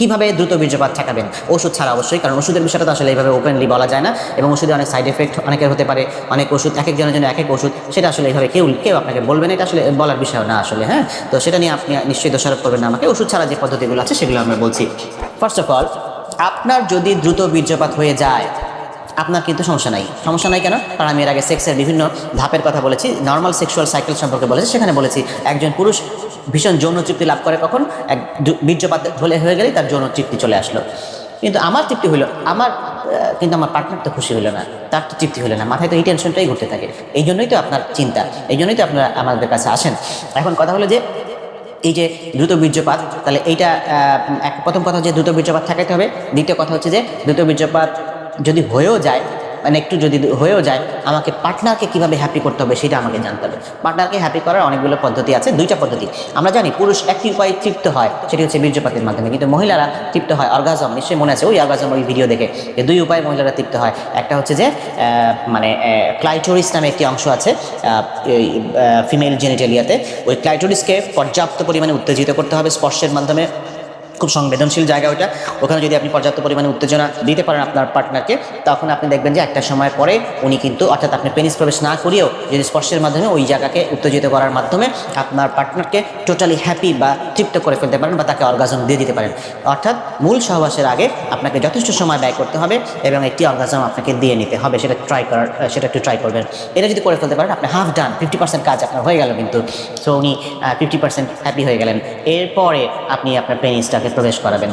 কীভাবে দ্রুত বীর্যপাত ঠেকাবেন? ওষুধ ছাড়া অবশ্যই, কারণ ওষুধের বিষয়টা তো আসলে এইভাবে ওপেনলি বলা যায় না, এবং ওষুধে অনেক সাইড এফেক্ট অনেকের হতে পারে, অনেক ওষুধ, এক একজনের জন্য এক এক ওষুধ, সেটা আসলে এইভাবে কেউ কেউ আপনাকে বলবেন এটা আসলে বলার বিষয় না আসলে হ্যাঁ? তো সেটা নিয়ে আপনি নিশ্চয়ই দোষারোপ করবেন না আমাকে, ওষুধ ছাড়া যে পদ্ধতিগুলো আছে সেগুলো আমরা বলছি। ফার্স্ট অফ অল আপনার যদি দ্রুত বীর্যপাত হয়ে যায়, আপনার কিন্তু সমস্যা নাই। সমস্যা নাই কেন? কারণ আমি এর আগে সেক্সের বিভিন্ন ধাপের কথা বলেছি নর্মাল সেক্সুয়াল সাইকেল সম্পর্কে বলেছি, সেখানে বলেছি, একজন পুরুষ ভীষণ যৌন তৃপ্তি লাভ করে কখন? এক বীর্যপাত হলে হয়ে গেলেই তার যৌন তৃপ্তি চলে আসলো। কিন্তু আমার তৃপ্তি হলো আমার কিন্তু আমার পার্টনার তো খুশি হলো না, তার তো তৃপ্তি হলো না, মাথায় তো এই টেনশনটাই ঘুরতে থাকে। এই জন্যই তো আপনার চিন্তা, এই জন্যই তো আপনারা আমাদের কাছে আসেন। এখন কথা হলো যে, এই যে দ্রুত বীর্যপাত, তাহলে এইটা এক প্রথম কথা হচ্ছে দ্রুত বীর্যপাত ঠেকাতে হবে। দ্বিতীয় কথা হচ্ছে যে, দ্রুত বীর্যপাত যদি হয়েও যায় মানে একটু যদি হয়েও যায়, আমাকে পার্টনারকে কীভাবে হ্যাপি করতে হবে সেটা আমাকে জানতে হবে। পার্টনারকে হ্যাপি করার অনেকগুলো পদ্ধতি আছে, দুইটা পদ্ধতি। আমরা জানি পুরুষ একটি উপায়ে তৃপ্ত হয়, সেটি হচ্ছে বীর্যপাতের মাধ্যমে। কিন্তু মহিলারা তৃপ্ত হয় অর্গাজম নিশ্চয়ই মনে আছে ওই অর্গাজম ওই ভিডিও দেখে। যে দুই উপায়ে মহিলারা তৃপ্ত হয়, একটা হচ্ছে যে মানে ক্লাইটোরিস নামে একটি অংশ আছে ফিমেল জেনিটেলিয়াতে ওই ক্লাইটোরিসকে পর্যাপ্ত পরিমাণে উত্তেজিত করতে হবে স্পর্শের মাধ্যমে। খুব সংবেদনশীল জায়গা ওটা ওখানে যদি আপনি পর্যাপ্ত পরিমাণে উত্তেজনা দিতে পারেন আপনার পার্টনারকে, তখন আপনি দেখবেন যে একটা সময় পরে উনি কিন্তু, অর্থাৎ আপনি পেনিস প্রবেশ না করিয়েও যদি স্পর্শের মাধ্যমে ওই জায়গাকে উত্তেজিত করার মাধ্যমে আপনার পার্টনারকে টোটালি হ্যাপি বা তৃপ্ত করে ফেলতে পারেন বা তাকে অর্গাজম দিয়ে দিতে পারেন। অর্থাৎ মূল সহবাসের আগে আপনাকে যথেষ্ট সময় ব্যয় করতে হবে এবং একটি অর্গাজম আপনাকে দিয়ে নিতে হবে, সেটা ট্রাই করার, সেটা একটু ট্রাই করবেন। এটা যদি করে ফেলতে পারেন, আপনি হাফ ডান ফিফটি পার্সেন্ট কাজ আপনার হয়ে গেল কিন্তু। সো উনি ফিফটি পার্সেন্ট হ্যাপি হয়ে গেলেন। এরপরে আপনি আপনার পেনিসটাকে প্রবেশ করাবেন।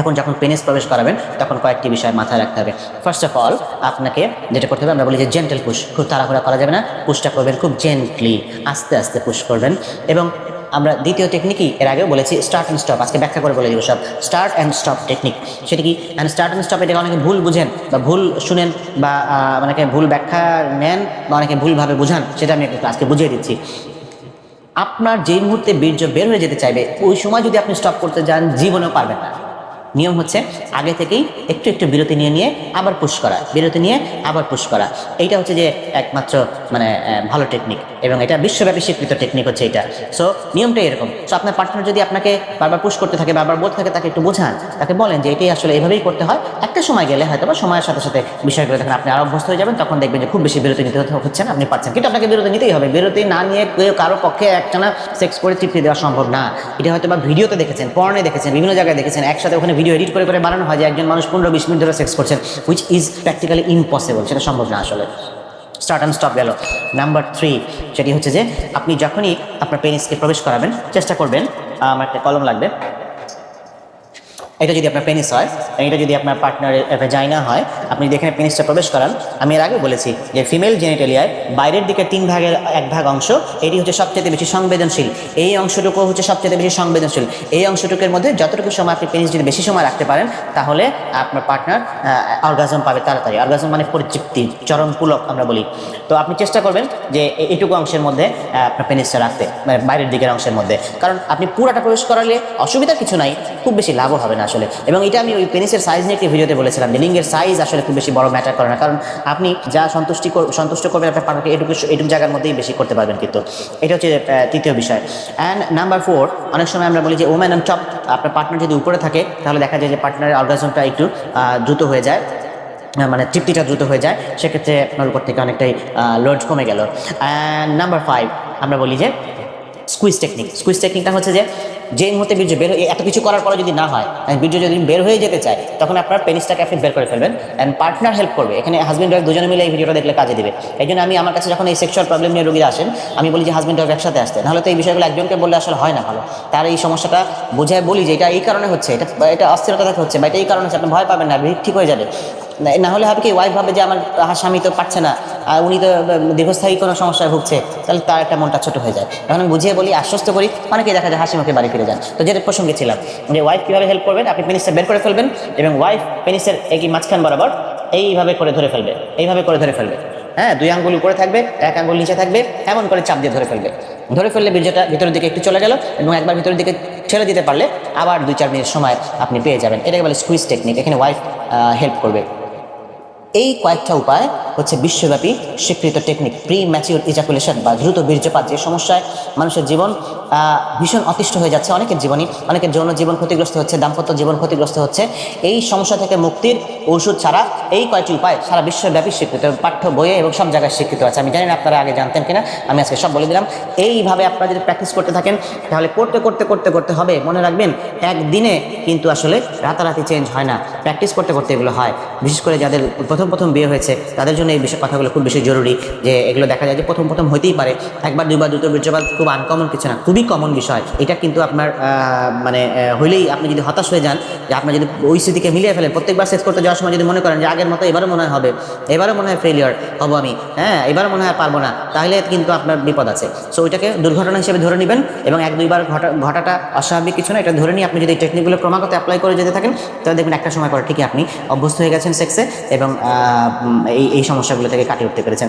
এখন যখন পেনিস প্রবেশ করাবেন, তখন কয়েকটি বিষয় মাথায় রাখতে হবে। ফার্স্ট অফ অল আপনাকে যেটা করতে হবে, আমরা বলি যে জেন্টেল পুশ খুব তাড়াহুড়া করা যাবে না। পুশটা করবেন খুব জেন্টলি আস্তে আস্তে পুশ করবেন। এবং আমরা দ্বিতীয় টেকনিকই এর আগেও বলেছি স্টার্ট অ্যান্ড স্টপ আজকে ব্যাখ্যা করে বলে দিব সব। স্টার্ট অ্যান্ড স্টপ টেকনিক সেটা কি? স্টার্ট অ্যান্ড স্টপ এটাকে অনেকে ভুল বুঝেন, বা ভুল শুনেন, বা অনেকে ভুল ব্যাখ্যা নেন, বা অনেকে ভুলভাবে বুঝান, সেটা আমি আজকে বুঝিয়ে দিচ্ছি। আপনার যেই মুহূর্তে বীর্য বের হয়ে যেতে চাইবে, ওই সময় যদি আপনি স্টপ করতে যান, জীবনেও পারবেন না। নিয়ম হচ্ছে আগে থেকেই একটু একটু বিরতি নিয়ে নিয়ে আবার পুশ করা, বিরতি নিয়ে আবার পুশ করা। এইটা হচ্ছে যে একমাত্র মানে ভালো টেকনিক এবং এটা বিশ্বব্যাপী স্বীকৃত টেকনিক হচ্ছে এটা। সো নিয়মটা এরকম। সো আপনার পার্টনার যদি আপনাকে বারবার পুশ করতে থাকে, বারবার বলতে থাকে, তাকে একটু বোঝান, তাকে বলেন যে এটাই আসলে এভাবেই করতে হয়। একটা সময় গেলে হয়তো বা সময়ের সাথে সাথে বিষয়গুলো যখন আপনি আরও অভ্যস্ত হয়ে যাবেন, তখন দেখবেন যে খুব বেশি বিরতি নিতে হচ্ছে না, আপনি পারছেন। কিন্তু আপনাকে বিরতি নিতেই হবে। বিরতি না নিয়ে কেউ কারও পক্ষে একটানা সেক্স করে তৃপ্তি দেওয়া সম্ভব না। এটা হয়তো বা ভিডিওতে দেখেছেন পর্নে দেখেছেন, বিভিন্ন জায়গায় দেখেছেন, একসাথে ওখানে ভিডিও এডিট করে করে বানানো হয় যে একজন মানুষ পনেরো, বিশ মিনিট ধরে সেক্স করছেন হুইচ ইজ প্র্যাকটিক্যালি ইম্পসিবল সেটা সম্ভব না আসলে। স্টার্ট অ্যান্ড স্টপ গেল। নাম্বার থ্রি সেটি হচ্ছে যে আপনি যখনই আপনার পেনিসকে প্রবেশ করাবেন, চেষ্টা করবেন আমার একটা কলম লাগবে। এটা যদি আপনার পেনিস হয় এটা যদি আপনার পার্টনারের ভেজাইনা হয়, আপনি যদি এখানে পেনিসটা প্রবেশ করান, আমি এর আগে বলেছি যে ফিমেল জেনিটেলিয়ায় বাইরের দিকে তিন ভাগের এক ভাগ অংশ, এটি হচ্ছে সবচেয়ে বেশি সংবেদনশীল। এই অংশটুকু হচ্ছে সবচেয়ে বেশি সংবেদনশীল। এই অংশটুকুর মধ্যে যতটুকু সময় আপনি পেনিস যদি বেশি সময় রাখতে পারেন, তাহলে আপনার পার্টনার অর্গাজম পাবে তাড়াতাড়ি। অর্গাজম মানে পরিতৃপ্তি চরম পুলক আমরা বলি। তো আপনি চেষ্টা করবেন যে এইটুকু অংশের মধ্যে আপনার পেনিসটা রাখতে মানে বাইরের দিকের অংশের মধ্যে। কারণ আপনি পুরাটা প্রবেশ করালে অসুবিধা কিছু নাই। খুব বেশি লাভও হবে না আসলে। এবং এটা আমি ওই পেনিসের সাইজ নিয়ে একটি ভিডিওতে বলেছিলাম যে লিঙ্গের সাইজ আসলে খুব বেশি বড় ম্যাটার করে না। কারণ আপনি যা সন্তুষ্টি সন্তুষ্ট করবেন আপনার পার্টনারকে এটুকু এটুকু জায়গার মধ্যেই বেশি করতে পারবেন কিন্তু। এটা হচ্ছে তৃতীয় বিষয়। অ্যান্ড নাম্বার ফোর অনেক সময় আমরা বলি যে ওম্যান অন টপ আপনার পার্টনার যদি উপরে থাকে, তাহলে দেখা যায় যে পার্টনারের অর্গাজমটা একটু দ্রুত হয়ে যায়। মানে তৃপ্তিটা দ্রুত হয়ে যায়। সেক্ষেত্রে আপনার উপর থেকে অনেকটাই লোড কমে গেল। অ্যান্ড নাম্বার ফাইভ আমরা বলি যে স্কুইজ টেকনিক স্কুইজ টেকনিকটা হচ্ছে যে যে মুহূর্তে বীর্য বের হয়ে এত কিছু করার পরে যদি না হয় বীর্য যদি বের হয়ে যেতে চায়, তখন আপনার পেনিসটাকে আপনি বের করে ফেলবেন অ্যান্ড পার্টনার হেল্প করবে। এখানে হাজব্যান্ড ওয়াইফ দুজনে মিলে এই ভিডিওটা দেখলে কাজে দেবে। এই জন্য আমি আমার কাছে যখন এই সেক্সুয়াল প্রবলেম নিয়ে রোগীরা আসেন, আমি বলি যে হাজব্যান্ড ওয়াইফ একসাথে আসতে। নাহলে তো এই বিষয়গুলো একজনকে বললে আসলে হয় না ভালো। তার এই সমস্যাটা বোঝায় বলি যে, এটা এই কারণে হচ্ছে, এটা এটা অস্থিরতা হচ্ছে, বা এটা এই কারণে হচ্ছে, আপনি ভয় পাবেন না, ঠিক হয়ে যাবে। না- হলে হবে কি ওয়াইফ ভাবে যে আমার স্বামী তো পারছে না, আর উনি তো দীর্ঘস্থায়ী কোনো সমস্যায় ভুগছে, তাহলে তার একটা মনটা ছোট হয়ে যায়। তখন আমি বুঝিয়ে বলি, আশ্বস্ত করি, অনেকেই দেখা যায় হাসি মুখে বাড়ি ফিরে যান। তো যেটা প্রসঙ্গে ছিলাম, যে ওয়াইফ কীভাবে হেল্প করবেন, আপনি পেনিসটা বের করে ফেলবেন, এবং ওয়াইফ পেনিসের একই মাঝখান বরাবর এইভাবে করে ধরে ফেলবে, এইভাবে করে ধরে ফেলবে। হ্যাঁ দুই আঙ্গুল উপরে থাকবে, এক আঙ্গুল নিচে থাকবে, এমন করে চাপ দিয়ে ধরে ফেলবে। ধরে ফেললে বীর্যটা ভিতরের দিকে একটু চলে গেল, এবং একবার ভিতরের দিকে ছেড়ে দিতে পারলে আবার দুই চার মিনিট সময় আপনি পেয়ে যাবেন। এটাকে বলে স্কুইজ টেকনিক এখানে ওয়াইফ হেল্প করবে। এই কয়েকটা উপায় হচ্ছে বিশ্বব্যাপী স্বীকৃত টেকনিক প্রি ম্যাচিউর ইজাকুলেশন বা দ্রুত বীর্যপাত যে সমস্যায় মানুষের জীবন ভীষণ অতিষ্ঠ হয়ে যাচ্ছে অনেকের জীবনই। অনেকের যৌন জীবন ক্ষতিগ্রস্ত হচ্ছে, দাম্পত্য জীবন ক্ষতিগ্রস্ত হচ্ছে। এই সমস্যা থেকে মুক্তির ওষুধ ছাড়া এই কয়টি উপায় সারা বিশ্বব্যাপী স্বীকৃত, পাঠ্য বইয়ে এবং সব জায়গায় স্বীকৃত আছে। আমি জানি না আপনারা আগে জানতেন কিনা, আমি আজকে সব বলে দিলাম। এইভাবে আপনারা যদি প্র্যাকটিস করতে থাকেন, তাহলে করতে করতে করতে করতে হবে। মনে রাখবেন, একদিনে কিন্তু আসলে রাতারাতি চেঞ্জ হয় না। প্র্যাকটিস করতে করতে এগুলো হয়। বিশেষ করে যাদের প্রথম প্রথম বিয়ে হয়েছে, তাদের জন্য এই বিষয় কথাগুলো খুব বেশি জরুরি যে এগুলো দেখা যায় যে প্রথম প্রথম হতেই পারে। একবার, দুইবার দুটো বীর্যপাত খুব আনকমন কিছু না। খুবই কমন বিষয়। এটা কিন্তু আপনার মানে হইলেই আপনি যদি হতাশ হয়ে যান, যে আপনি যদি ওই স্মৃতিকে মিলিয়ে ফেলেন, প্রত্যেকবার শেষ করতে যাওয়ার সময় যদি মনে করেন যে আগের মতো এবারও মনে হয় হবে, এবারও মনে হয় ফেলিয়ার হব আমি হ্যাঁ এবারও মনে হয় পারব না, তাহলে কিন্তু আপনার বিপদ আছে। সো ওইটাকে দুর্ঘটনা হিসেবে ধরে নেবেন এবং এক, দুইবার ঘটা, ঘটাটা অস্বাভাবিক কিছু না, এটা ধরে নিয়ে আপনি যদি টেকনিকগুলো ক্রমাগত অ্যাপ্লাই করে যেতে থাকেন, তাহলে দেখবেন একটা সময় পরে ঠিকই আপনি অভ্যস্ত হয়ে গেছেন সেক্সে এবং এই এই সমস্যাগুলো থেকে কাটিয়ে উঠতে পেরেছেন।